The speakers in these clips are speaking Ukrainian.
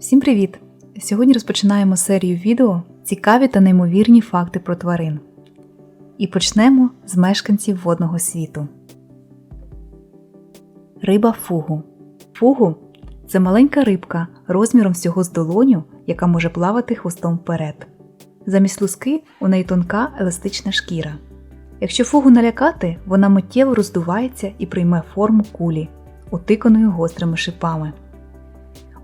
Всім привіт! Сьогодні розпочинаємо серію відео Цікаві та неймовірні факти про тварин. І почнемо з мешканців водного світу. Риба фугу. Фугу це маленька рибка розміром всього з долоню, яка може плавати хвостом вперед. Замість луски у неї тонка еластична шкіра. Якщо фугу налякати, вона миттєво роздувається і прийме форму кулі, утиканої гострими шипами.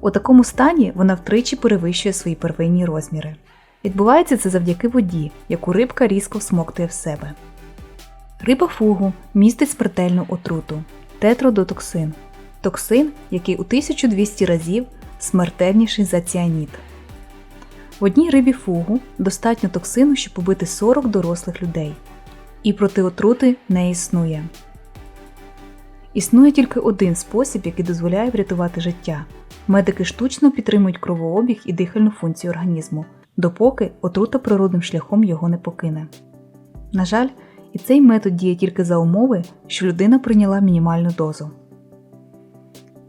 У такому стані вона втричі перевищує свої первинні розміри. Відбувається це завдяки воді, яку рибка різко всмоктує в себе. Риба фугу містить смертельну отруту тетродотоксин токсин, який у 1200 разів смертельніший за ціаніт. В одній рибі фугу достатньо токсину, щоб побити 40 дорослих людей. І проти отрути не існує. Існує тільки один спосіб, який дозволяє врятувати життя. Медики штучно підтримують кровообіг і дихальну функцію організму, допоки отрута природним шляхом його не покине. На жаль, і цей метод діє тільки за умови, що людина прийняла мінімальну дозу.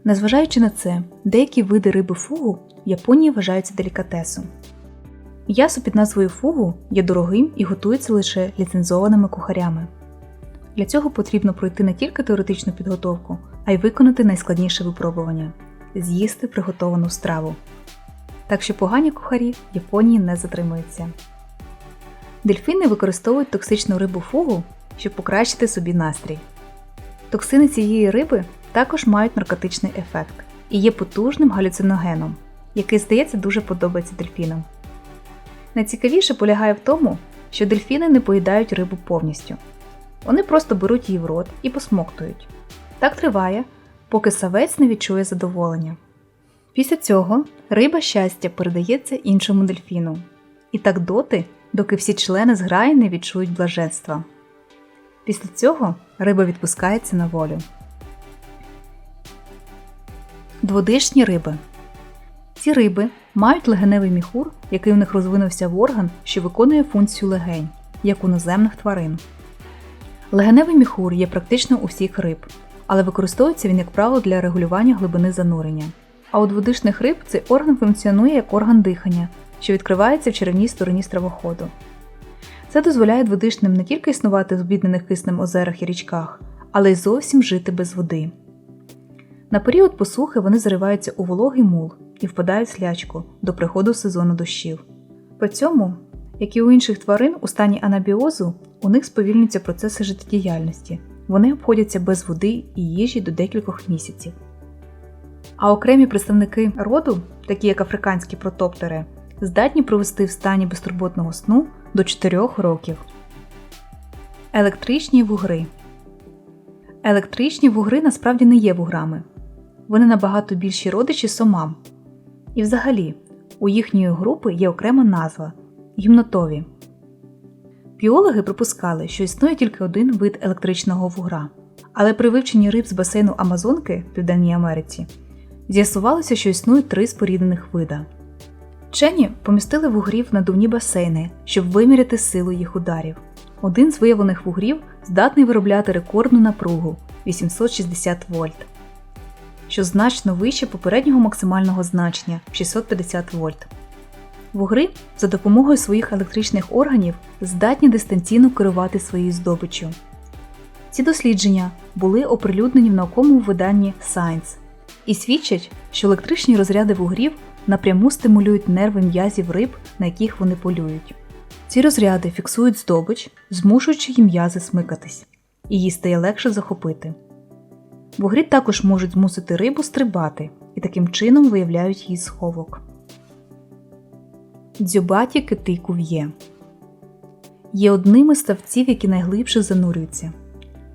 Незважаючи на це, деякі види риби фугу в Японії вважаються делікатесом. М'ясо під назвою фугу є дорогим і готується лише ліцензованими кухарями. Для цього потрібно пройти не тільки теоретичну підготовку, а й виконати найскладніше випробування з'їсти приготовану страву. Так що погані кухарі в Японії не затримуються. Дельфіни використовують токсичну рибу фугу, щоб покращити собі настрій. Токсини цієї риби також мають наркотичний ефект і є потужним галюциногеном, який, здається, дуже подобається дельфінам. Найцікавіше полягає в тому, що дельфіни не поїдають рибу повністю. Вони просто беруть її в рот і посмоктують. Так триває, поки савець не відчує задоволення. Після цього риба щастя передається іншому дельфіну. І так доти, доки всі члени зграї не відчують блаженства. Після цього риба відпускається на волю. Дводишні риби. Ці риби мають легеневий міхур, який у них розвинувся в орган, що виконує функцію легень, як у наземних тварин. Легеневий міхур є практично у всіх риб, але використовується він, як правило, для регулювання глибини занурення. А у дводишних риб цей орган функціонує як орган дихання, що відкривається в черевній стороні стравоходу. Це дозволяє дводишним не тільки існувати в обіднених киснем озерах і річках, але й зовсім жити без води. На період посухи вони зариваються у вологий мул і впадають в слячку до приходу сезону дощів. При цьому, як і у інших тварин, у стані анабіозу у них сповільнюються процеси життєдіяльності, вони обходяться без води і їжі до декількох місяців. А окремі представники роду, такі як африканські протоптери, здатні провести в стані безтурботного сну до 4 років. Електричні вугри. Електричні вугри насправді не є вуграми. Вони набагато більші родичі сомам. І взагалі, у їхньої групи є окрема назва гімнотові. Біологи припускали, що існує тільки один вид електричного вугра, але при вивченні риб з басейну Амазонки в Південній Америці з'ясувалося, що існує три споріднених вида. Вчені помістили вугрів в надувні басейни, щоб виміряти силу їх ударів. Один з виявлених вугрів здатний виробляти рекордну напругу 860 вольт, що значно вище попереднього максимального значення 650 вольт. Вугри за допомогою своїх електричних органів здатні дистанційно керувати своєю здобиччю. Ці дослідження були оприлюднені в науковому виданні Science і свідчать, що електричні розряди вугрів напряму стимулюють нерви м'язів риб, на яких вони полюють. Ці розряди фіксують здобич, змушуючи її м'язи смикатись, і їй стає легше захопити. Вугрі також можуть змусити рибу стрибати і таким чином виявляють її сховок. Дзюбаті кити кув'є є одними з ставців, які найглибше занурюються.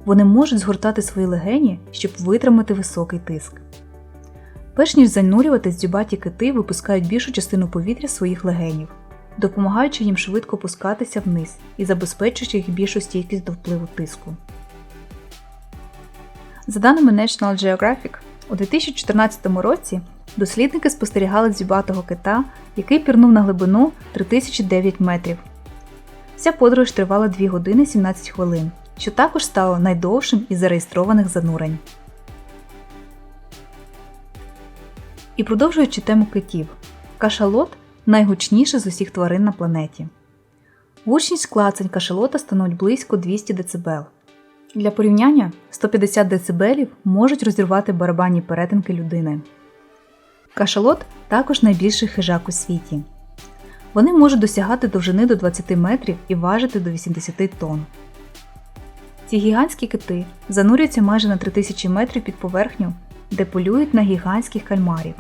Вони можуть згортати свої легені, щоб витримати високий тиск. Перш ніж занурюватись, дзюбаті кити випускають більшу частину повітря своїх легенів, допомагаючи їм швидко опускатися вниз і забезпечуючи їх більшу стійкість до впливу тиску. За даними National Geographic, у 2014 році дослідники спостерігали дзюбатого кита, який пірнув на глибину 3009 метрів. Ця подорож тривала 2 години 17 хвилин, що також стало найдовшим із зареєстрованих занурень. І продовжуючи тему китів, кашалот найгучніша з усіх тварин на планеті. Гучність клацань кашалота становить близько 200 дБ. Для порівняння 150 дБ можуть розірвати барабанні перетинки людини. Кашалот також найбільший хижак у світі. Вони можуть досягати довжини до 20 метрів і важити до 80 тонн. Ці гігантські кити занурюються майже на 3000 метрів під поверхню, де полюють на гігантських кальмарів.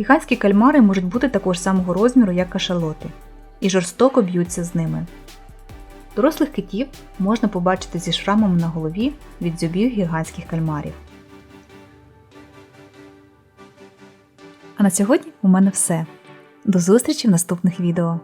Гігантські кальмари можуть бути також самого розміру, як кашалоти, і жорстоко б'ються з ними. Дорослих китів можна побачити зі шрамами на голові від зубів гігантських кальмарів. А на сьогодні у мене все. До зустрічі в наступних відео.